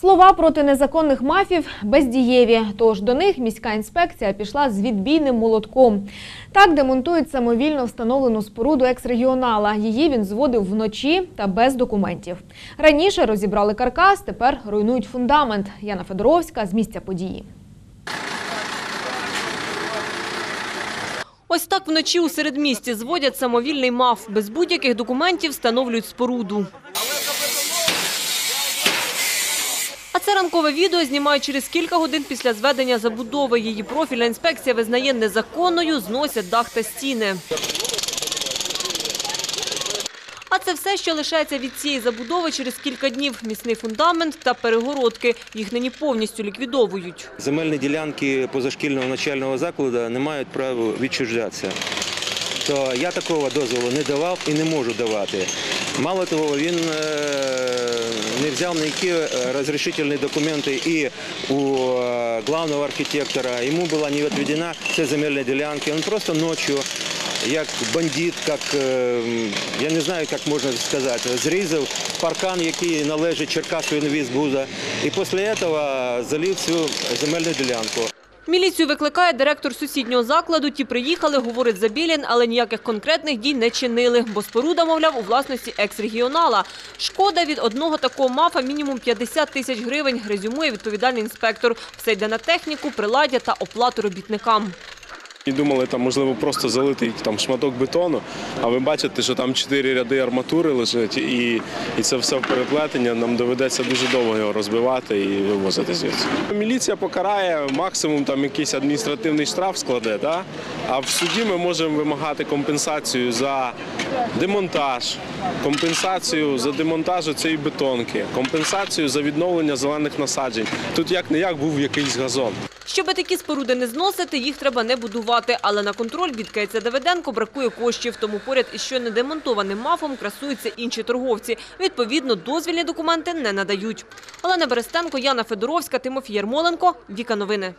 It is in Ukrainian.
Слова проти незаконних мафів бездієві, тож до них міська інспекція пішла з відбійним молотком. Так демонтують самовільно встановлену споруду екс-регіонала. Її він зводив вночі та без документів. Раніше розібрали каркас, тепер руйнують фундамент. Яна Федоровська з місця події. Ось так вночі у середмісті зводять самовільний маф. Без будь-яких документів встановлюють споруду. А це ранкове відео знімають через кілька годин після зведення забудови. Її профільна інспекція визнає незаконною, зносять дах та стіни. А це все, що лишається від цієї забудови через кілька днів. Міцний фундамент та перегородки. Їх нині повністю ліквідовують. Земельні ділянки позашкільного навчального закладу не мають права відчуждатися. То я такого дозволу не давав і не можу давати. Мало того, він е, не взяв ніякі е, розрішительні документи і у е, главного архітектора. Йому була не відведена ця земельна ділянка. Він просто ночі, як бандит, е, я не знаю, як можна сказати, зрізав паркан, який належить Черкасу інвізбуза. І після цього залив цю земельну ділянку. Міліцію викликає директор сусіднього закладу. Ті приїхали, говорить Забілін, але ніяких конкретних дій не чинили, бо споруда, мовляв, у власності екс-регіонала. Шкода від одного такого мафа мінімум 50 тисяч гривень, резюмує відповідальний інспектор. Все йде на техніку, приладдя та оплату робітникам. І думали, там можливо просто залити там шматок бетону, а ви бачите, що там чотири ряди арматури лежать, і, і це все в переплетення. Нам доведеться дуже довго його розбивати і вивозити звідси. Міліція покарає максимум там якийсь адміністративний штраф складе, да? а в суді ми можемо вимагати компенсацію за демонтаж, компенсацію за демонтаж цієї бетонки, компенсацію за відновлення зелених насаджень. Тут як не як був якийсь газон. Щоби такі споруди не зносити, їх треба не будувати. Але на контроль бідкається Давиденко, бракує коштів. Тому поряд із щойно демонтованим мафом красуються інші торговці. Відповідно, дозвільні документи не надають. Олена Берестенко, Яна Федоровська, Тимофій Ярмоленко. Віка Новини.